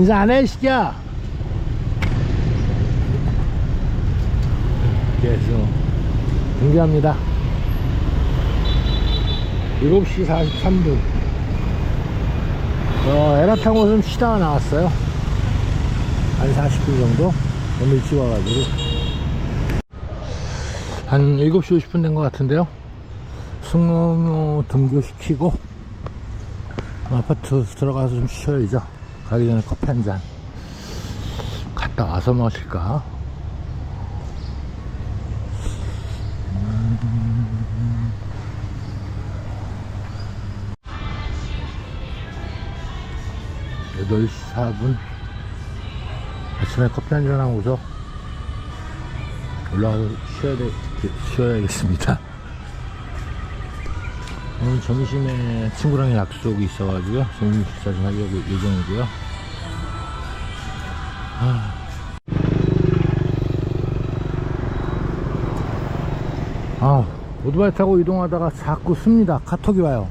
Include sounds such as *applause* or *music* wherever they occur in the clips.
인사 안 해, 시기야? 그래서 등교합니다. 7시 43분. 어, 에라탕 옷은 쉬다가 나왔어요. 한 40분 정도? 너무 일찍 와가지고. 한 7시 50분 된 것 같은데요. 승무 등교시키고, 아파트 들어가서 좀 쉬어야죠. 가기 전에 커피 한 잔. 갔다 와서 마실까? 여덟 시 4분 아침에 커피 한 잔 하고서 올라가서 쉬어야 돼, 쉬어야겠습니다. 오늘 점심에 친구랑 약속이 있어가지고요. 점심 식사 좀 하려고 예정이고요. 아. 아, 오토바이 타고 이동하다가 자꾸 씁니다. 카톡이 와요.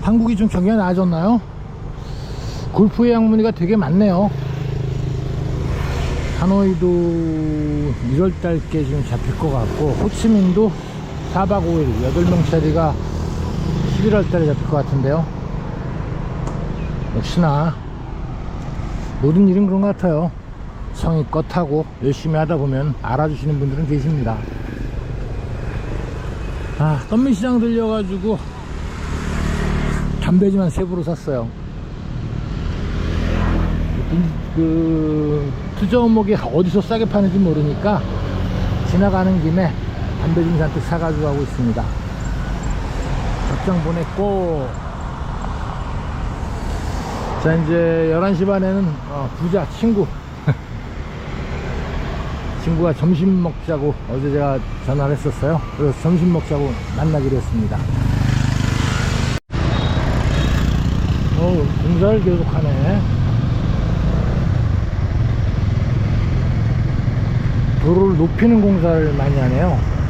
한국이 좀 경기가 나아졌나요? 골프의 양문이가 되게 많네요. 하노이도 1월달께 지금 잡힐 것 같고, 호치민도 4박 5일, 8명짜리가 11월 달에 잡힐 것 같은데요. 역시나, 모든 일은 그런 것 같아요. 성의껏 하고 열심히 하다 보면 알아주시는 분들은 계십니다. 아, 덤미시장 들려가지고, 담배지만 세 부로 샀어요. 그 투자원목이 어디서 싸게 파는지 모르니까 지나가는 김에 담배 좀 잔뜩 사가지고 가고 있습니다. 답장 보냈고 자 이제 11시 반에는 어, 부자 친구 *laughs* 친구가 점심 먹자고 어제 제가 전화를 했었어요. 그래서 점심 먹자고 만나기로 했습니다. 어, 공사를 계속하네. 도로를 높이는 공사를 많이 하네요.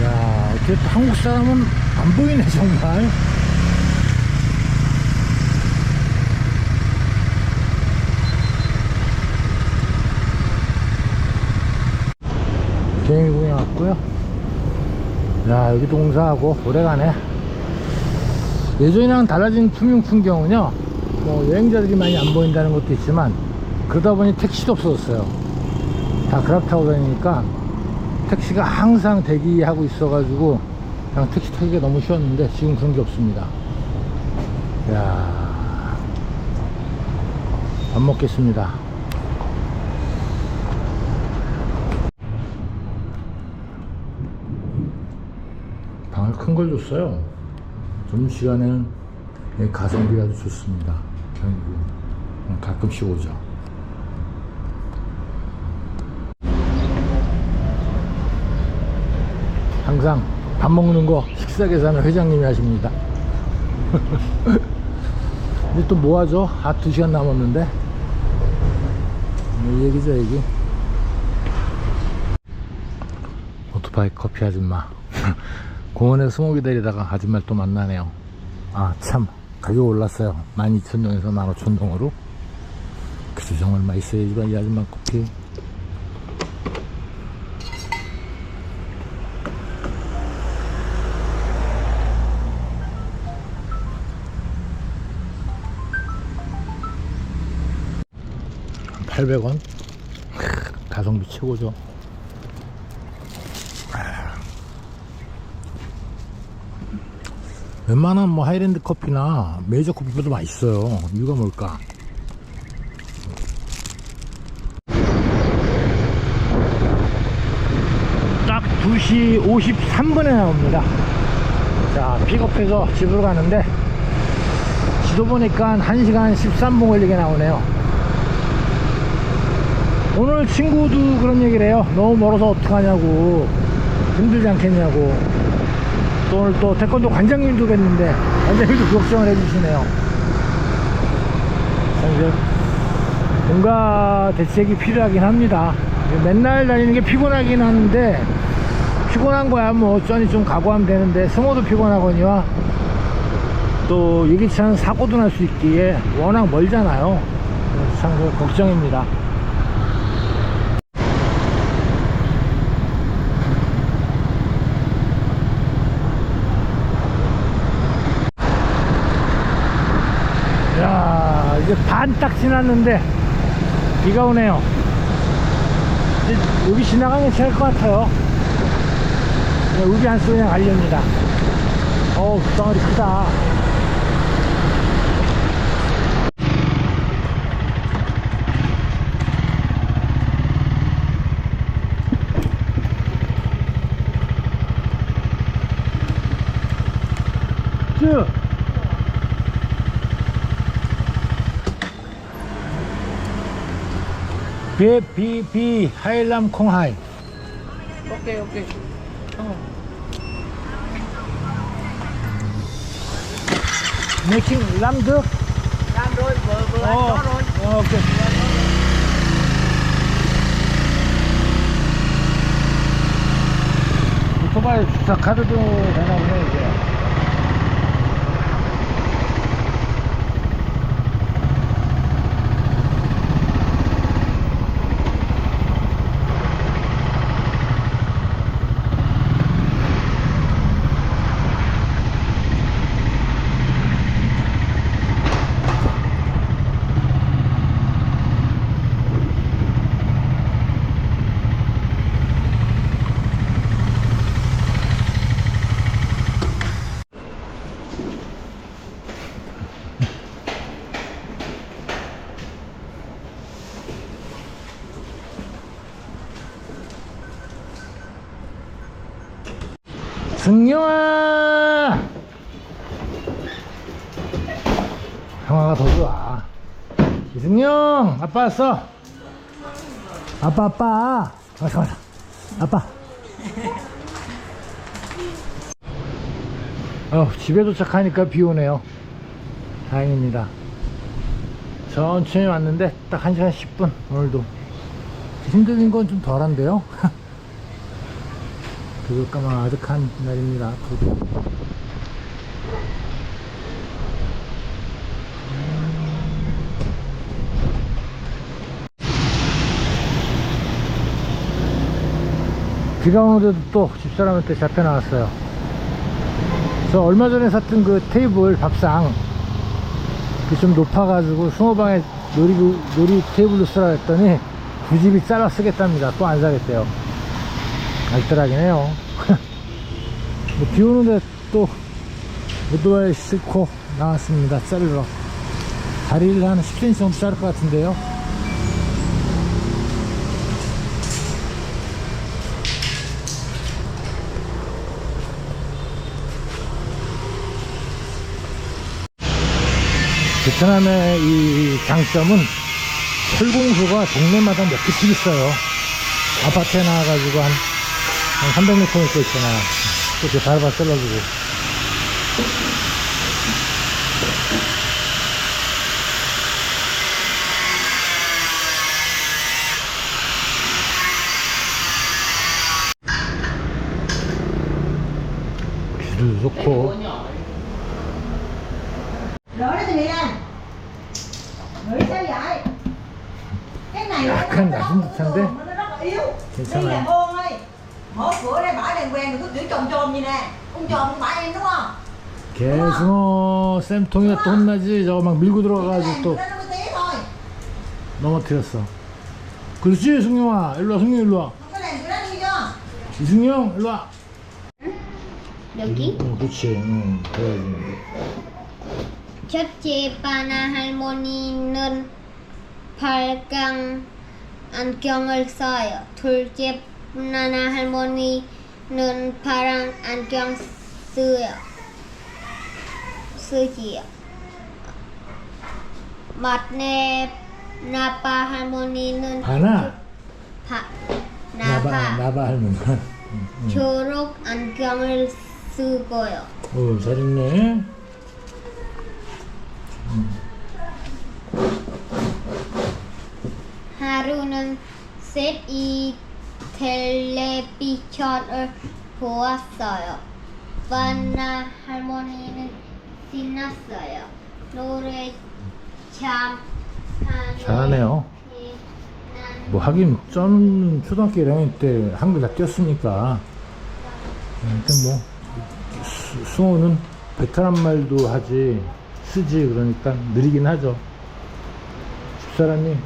야, 어떻게 또 한국 사람은 안 보이네, 정말. 구경 왔고요. 야, 여기도 공사하고 오래가네. 예전이랑 달라진 투명 풍경은요 뭐 여행자들이 많이 안 보인다는 것도 있지만 그러다 보니 택시도 없어졌어요 다 그랍 타고 다니니까 택시가 항상 대기하고 있어 가지고 그냥 택시 타기가 너무 쉬웠는데 지금 그런 게 없습니다 야 밥 먹겠습니다 방을 큰 걸 줬어요 점심시간에는 이 가성비가 아주 좋습니다. 경기도 가끔씩 오죠. 항상 밥 먹는 거 식사 계산을 회장님이 하십니다. *laughs* 근데 또뭐 하죠? 아, 두 시간 남았는데. 이 얘기죠, 얘기. 오토바이 커피 아줌마. *laughs* 공원에서 스모 기다리다가 아줌마를 또 만나네요. 아, 참. 가격 올랐어요. 12,000원에서 15,000원으로. 그래도 정말 맛있어야지만 이 아줌마 커피. 800원? 가성비 최고죠. 웬만한 뭐 하이랜드 커피나 메이저 커피보다 맛있어요. 이유가 뭘까? 딱 2시 53분에 나옵니다. 자, 픽업해서 집으로 가는데, 지도 보니까 1시간 13분 걸리게 나오네요. 오늘 친구도 그런 얘기를 해요. 너무 멀어서 어떡하냐고. 힘들지 않겠냐고. 또 오늘 또 태권도 관장님도 뵀는데 관장님도 그 걱정을 해주시네요. 뭔가 대책이 필요하긴 합니다. 맨날 다니는 게 피곤하긴 하는데 피곤한 거야 뭐 어쩌니 좀 각오하면 되는데 승호도 피곤하거니와 또 않은 사고도 날 수 있기에 워낙 멀잖아요 참그 걱정입니다 야 이제 반 딱 지났는데 비가 오네요. 여기 지나가면 괜찮을 것 같아요. 우비 안 쓰고 그냥 가렵니다. 어우 덩어리 크다 비, 비, 비, 하일람 콩하이. 오케이 오케이 Making lam드? làm rồi vừa vừa ăn 어, có rồi 어, 오케이. 오토바이 주차 카드도 되나 보네, 이제. 승용아! 형아가 더 좋아. 이승용! 아빠 왔어! 아빠, 아빠! 왔어, 왔어. 아빠. 어, 집에 도착하니까 비 오네요. 다행입니다. 천천히 왔는데 딱 1시간 10분, 오늘도. 힘든 건 좀 덜한데요? *laughs* 그럴까만 아득한 날입니다. 비가 오는데도 또 집사람한테 잡혀 나왔어요. 저 얼마 전에 샀던 그 테이블 밥상 그좀 높아가지고 숭어방에 놀이, 놀이 테이블로 쓰라 했더니 그 집이 잘라 쓰겠답니다. 또 안 사겠대요. 알뜰하긴 해요. *laughs* 뭐, 비 오는데 또 오토바이 싣고 나왔습니다. 자르러. 다리를 한 10cm 정도 자를 것 같은데요. 베트남의 이 장점은 철공소가 동네마다 몇 개씩 있어요. 아파트에 나와가지고 한, 한 300m 있고 있잖아. 그렇게 바로바로 잘라주고. này 야, 그냥 낮은 듯한데? 괜찮아요. Mở cửa đây bả đèn quen rồi cứ kiểu tròn tròn gì nè Ông tròn của bả em đúng không? 개승어 쌤통이가 또 혼나지 저거 막 밀고 들어가가지고 또 nó 50 tí thôi 넘어뜨렸어 그렇지 승용아 일로와 승용 일로와 Không có làm kiểu đó đi cho 이승용 일로와 여기 응 그렇지 응 그래야지 첫째 바나 할머니는 빨강 안경을 써요. 둘째 나나 할머니는 파랑 안경 써요. 쓰지요. 막내 나빠 할머니는 바나 파, 나바 나바 할머니 초록 안경을 쓰고요. 어 잘했네 하루는 셋이 텔레비전을 보았어요. 바나 할머니는 신났어요. 노래 참 잘하네요. 뭐 하긴 저는 초등학교 1학년 때 한글 다 띄었으니까 근데 뭐 수- 수호는 베트남 말도 하지 쓰지 그러니까 느리긴 하죠 집사람이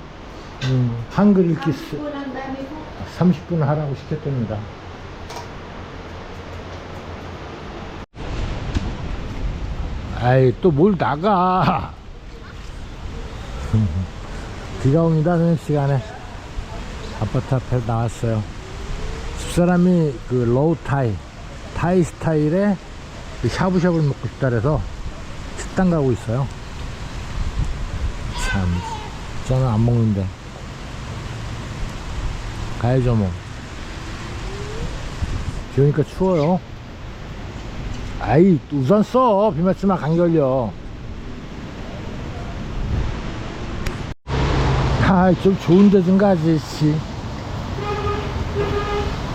음, 한글 읽기 쓰, 30분 하라고 시켰답니다. 아이 또 뭘 나가. 비가 옵니다 저녁 시간에. 아파트 앞에 나왔어요. 집사람이 그 로우 타이 타이 스타일의 그 샤브샤브를 먹고 싶다 그래서 식당 가고 있어요. 참 저는 안 먹는데 가야죠 뭐 비 오니까 추워요 아이 우산 써비 맞지마 감기 걸려 아, 좀 좋은 데 좀 가지, 씨.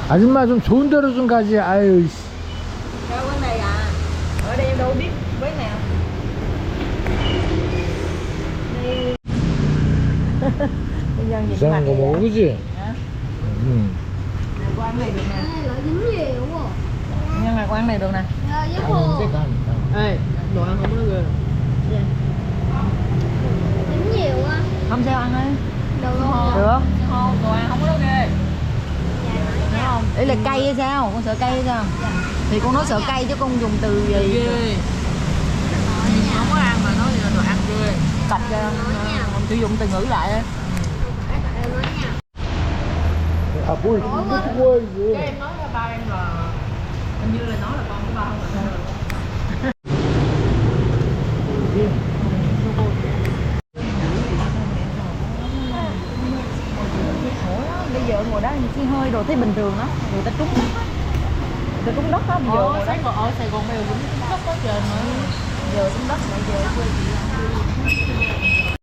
아줌마 좀 좋은 데로 좀 가지, 아유, 씨. *laughs* 이상한 거 먹어, 그지? ừ. quán này được nè nhưng mà quán này được nè. Ê đồ ăn không có ghê. Dính nhiều á không sao ăn ấy. Được được không? đồ ăn không có ghê. Không? Ý là cay hay sao? Con sợ cay hay sao? Thì con nói sợ cay chứ con dùng từ gì? Không có ăn mà nói là đồ ăn ghê. Cạch sử dụng từ ngữ lại ấy à vui. Nó quê gì em nói là ba em là hình như là nói là con của ba không là bây giờ ngồi đó chi hơi đồ thấy bình thường á. Người ta trúng đất á. Người ta trúng đất á bây giờ ở, Sài Gòn, ở Sài Gòn bây giờ cũng trúng đất có trời mà. Giờ trúng đất bây giờ quê chị